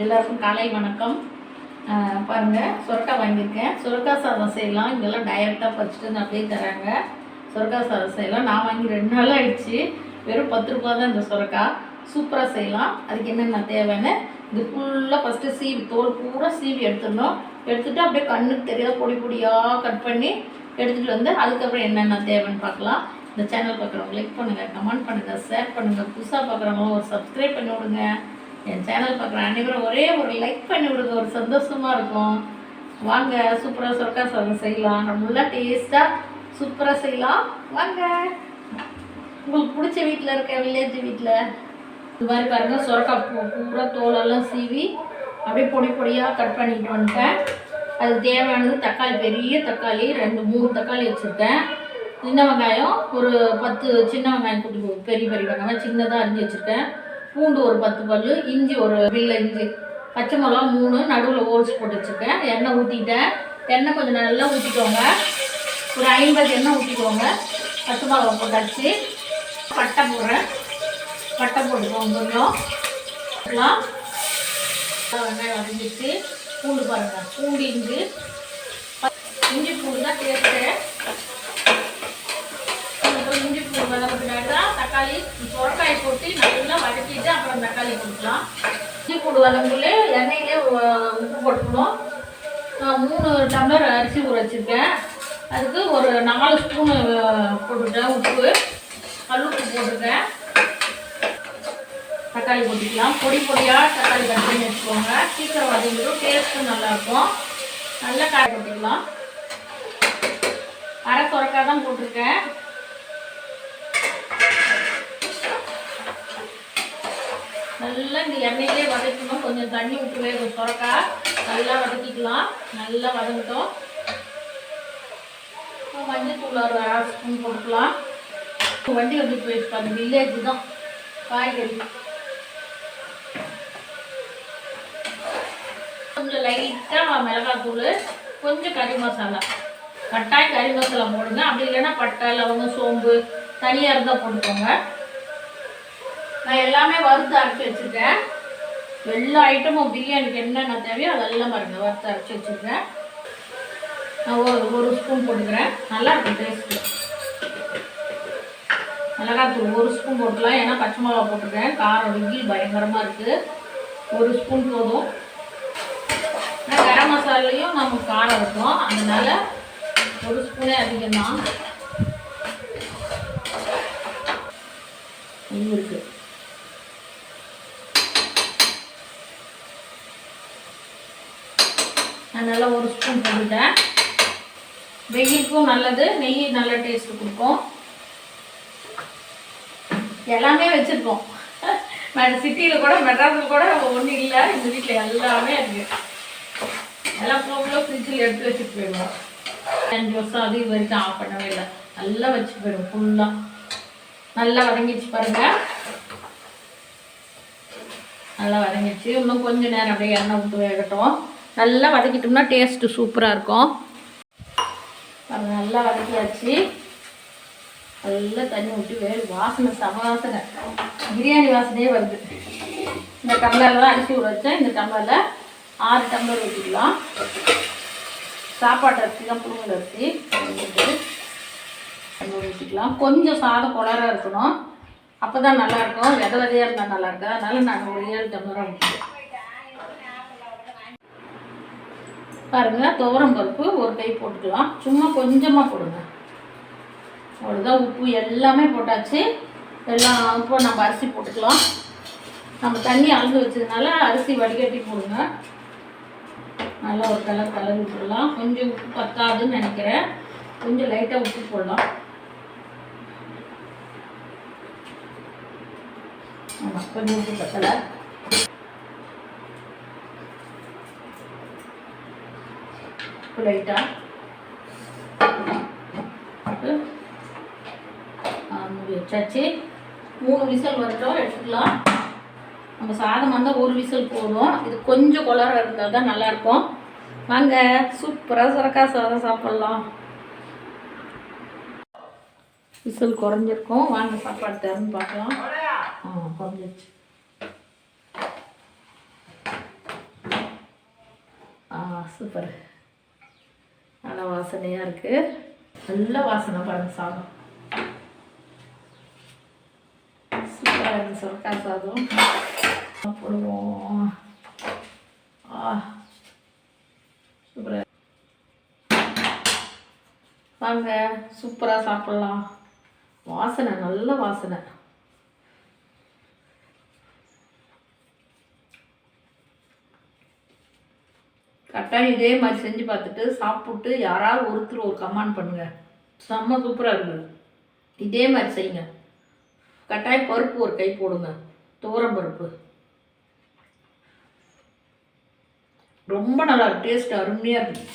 எல்லாருக்கும் காலை வணக்கம். பாருங்கள் பாருங்க சுரக்காய் வாங்கியிருக்கேன். சுரக்காய் சாதம் செய்யலாம். இங்கெல்லாம் டைரெக்டாக பறிச்சுட்டு வந்து அப்படியே தராங்க. சுரக்காய் சாதம் செய்யலாம். நான் வாங்கி ரெண்டு நாள் ஆயிடுச்சு. வெறும் பத்து ரூபா தான் இந்த சுரக்காய் சூப்பராக செய்யலாம். அதுக்கு என்னென்ன தேவைன்னு இது ஃபுல்லாக ஃபஸ்ட்டு சீவி தோல் பூரா சீவி எடுத்துடணும். எடுத்துகிட்டு அப்படியே கண்ணுக்கு தெரியாத பொடி பொடியாக கட் பண்ணி எடுத்துகிட்டு வந்து அதுக்கப்புறம் என்னென்ன தேவைன்னு பார்க்கலாம். இந்த சேனல் பார்க்குறவங்க லைக் பண்ணுங்கள் கமெண்ட் பண்ணுங்கள் ஷேர் பண்ணுங்கள் புதுசாக பார்க்குறவங்களும் ஒரு சப்ஸ்கிரைப் பண்ணி விடுங்க. என் சேனல் பார்க்குற அனைவரும் ஒரே ஒரு லைக் பண்ணி விடுங்க. ஒரு சந்தோஷமாக இருக்கும். வாங்க சூப்பராக சுரக்கா சாதம் செய்யலாம். நல்லா டேஸ்ட்டாக சூப்பராக செய்யலாம். வாங்க. உங்களுக்கு பிடிச்ச வீட்டில் இருக்க வில்லேஜ் வீட்டில் இது மாதிரி பாருங்க சுரக்காய் பூரா தோலெல்லாம் சீவி அப்படியே பொடி பொடியாக கட் பண்ணிட்டு வந்துட்டேன். அது தேவையானது தக்காளி பெரிய தக்காளி ரெண்டு மூணு தக்காளி வச்சுருக்கேன். சின்ன வெங்காயம் ஒரு பத்து சின்ன வெங்காயம் குட்டி குட்டி பெரிய பெரிய வெங்காயம் சின்னதாக அரிஞ்சு வச்சுருக்கேன். பூண்டு ஒரு பத்து பல் இஞ்சி ஒரு வில்ல இஞ்சி பச்சை மிளகா மூணு நடுவில் ஓல்ஸ் போட்டு வச்சுருக்கேன் எண்ணெய் ஊற்றிட்டேன் எண்ணெய் கொஞ்சம் நல்லா ஊற்றிக்கோங்க ஒரு ஐம்பது எண்ணெய் ஊற்றிக்கோங்க பச்சை மிளகா போட்டாச்சு பட்டை போடுறேன் பட்டை போட்டுக்கோங்க கொஞ்சம் எல்லாம் வெங்காயம் வதங்கிட்டு பூண்டு பாருங்கள் பூண்டு இஞ்சி இஞ்சி பூண்டு தான் டேஸ்ட்டு அப்புறம் இஞ்சி பூண்டு வதங்க பின்னாடி தக்காளி சுரக்காய் போட்டு நல்லா தக்காளி போட்டுக்கலாம் இஞ்சி பூண்டு வதங்குள்ளே எண்ணெயிலே உப்பு போட்டுக்கணும். நான் மூணு டம்ளர் அரிசி ஊற வச்சுருக்கேன். அதுக்கு ஒரு நாலு ஸ்பூனு போட்டுட்டேன் உப்பு. கல்லுப்பு போட்டிருக்கேன். தக்காளி போட்டுக்கலாம். பொடி பொடியாக தக்காளி கட் பண்ணி வச்சுக்கோங்க. சீக்கிரம் வதங்கிடும். டேஸ்ட்டும் நல்லாயிருக்கும். நல்லா காய் போட்டுக்கலாம். அரை சுரக்காய் தான் போட்டிருக்கேன் நல்லா இந்த எண்ணெயிலே வதக்கணும். கொஞ்சம் தண்ணி விட்டு வேகும் சுரக்காய் நல்லா வதக்கிக்கலாம். நல்லா வதங்கட்டும். மஞ்சத்தூள் ஒரு அரை ஸ்பூன் போட்டுக்கலாம் வண்டி வந்து போயிருக்கு அந்த வில்லேஜ் தான். காய்கறி. கொஞ்சம் லைட்டாக மிளகாத்தூள் கொஞ்சம் கறி மசாலா. கட்டாயம் கறி மசாலா போடுங்க. அப்படி இல்லைன்னா பட்டை லவங்கம் சோம்பு தனியாக இருந்தால் போட்டுக்கோங்க. நான் எல்லாமே வறுத்து அரைச்சி வச்சுருக்கேன். எல்லா ஐட்டமும் பிரியாணிக்கு என்னென்ன தேவையோ அதெல்லாம் பாருங்க. வறுத்து அரைச்சி வச்சுருக்கேன். நான் ஒரு ஒரு ஸ்பூன் போட்டுக்கிறேன். நல்லா இருக்கும் டேஸ்ட்டு மிளகாத்தூள் ஒரு ஸ்பூன் போட்டுக்கலாம். ஏன்னா பச்சை மிளகா போட்டுருக்கேன். காரம் வெயில் பயங்கரமாக இருக்குது ஒரு ஸ்பூன் போதும். ஆனால் கரம் மசாலையும் நமக்கு காரம் இருக்கும். அதனால் ஒரு ஸ்பூனே அதிகம்தான். இருக்குது அதனால் ஒரு ஸ்பூன் போட்டுட்டேன். வெயிலுக்கும் நல்லது. நெய் நல்ல டேஸ்ட்டு கொடுக்கும். எல்லாமே வச்சுருக்கோம். சிட்டியில் கூட மெட்ராஸில் கூட ஒன்றும் இல்லை. இந்த வீட்டில் எல்லாமே இருக்குது எல்லாம் போகல ஃப்ரிட்ஜில் எடுத்து வச்சுட்டு போயிடுவோம். அஞ்சு வருஷம் அது இது வரைக்கும் ஆஃப் பண்ணவே இல்லை. நல்லா வச்சுட்டு போயிடுவோம் ஃபுல்லாக நல்லா வதங்கிச்சு பாருங்கள் நல்லா வதங்கிச்சு இன்னும் கொஞ்சம் நேரம் அப்படியே எண்ணெய் விட்டு வேகட்டும். நல்லா வதக்கிட்டோம்னா டேஸ்ட்டு சூப்பராக இருக்கும். அது நல்லா வதக்கியாச்சு. நல்லா தண்ணி ஊற்றி வேறு வாசனை செம வாசனை. பிரியாணி வாசனையே வருது. இந்த டம்ளரில் தான் அரிசி ஊற வச்சேன். இந்த டம்ளரில் ஆறு டம்ளர் ஊற்றிக்கலாம் சாப்பாட்டு அரிசி தான் புழுங்கல் அரிசி. ஊற்றிக்கலாம் கொஞ்சம் சாதம் குளராக இருக்கணும். அப்போ தான் நல்லாயிருக்கும் வித விதையாக இருந்தால் நல்லா அதனால் நாங்கள் நான் ஒரு ஏழு டம்ளராக ஊற்றிக்கலாம் பாருங்கள் துவரம் பருப்பு ஒரு கை போட்டுக்கலாம். சும்மா கொஞ்சமாக போடுங்க. அவ்வளோதான் உப்பு எல்லாமே போட்டாச்சு. எல்லாம் இப்போ நம்ம அரிசி போட்டுக்கலாம். நம்ம தண்ணி அளந்து வச்சதுனால அரிசி வடிகட்டி போடுங்க. நல்லா ஒரு கலர் கலர் விட்டுடலாம். கொஞ்சம் உப்பு பத்தாதுன்னு நினைக்கிறேன். கொஞ்சம் லைட்டாக உப்பு போடலாம். ஆமாம் கொஞ்சம் உப்பு பத்தலை. உப்பு லைட்டாக மூடி வச்சாச்சு. மூணு விசில் வரட்டும் எடுத்துக்கலாம். நம்ம சாதம் வந்தால் ஒரு விசில் போதும். இது கொஞ்சம் குளர இருந்தால் தான் நல்லாயிருக்கும். வாங்க சூப்பராக சுரக்காய் சாதம் சாப்பிட்லாம். விசில் குறைஞ்சிருக்கும். வாங்க சாப்பாடு திறந்து பார்க்கலாம். ஆ குறைஞ்சிருச்சு. சூப்பர். நல்ல வாசனையாக இருக்குது நல்ல வாசனை பாருங்க சாதம். சூப்பராக இருக்குது சொரக்காய் சாதம். போடுவோம். ஆ. சூப்பராக வாங்க சூப்பராக சாப்பிட்லாம். வாசனை நல்ல வாசனை. கட்டாயம் இதே மாதிரி செஞ்சு பார்த்துட்டு சாப்பிட்டு யாராவது ஒருத்தர் ஒரு கமெண்ட் பண்ணுங்கள் செம்ம சூப்பராக இருக்குது இதே மாதிரி செய்யுங்க. கட்டாயம் பருப்பு ஒரு கை போடுங்க. துவரம் பருப்பு. ரொம்ப நல்லா டேஸ்ட் அருமையாக இருக்குது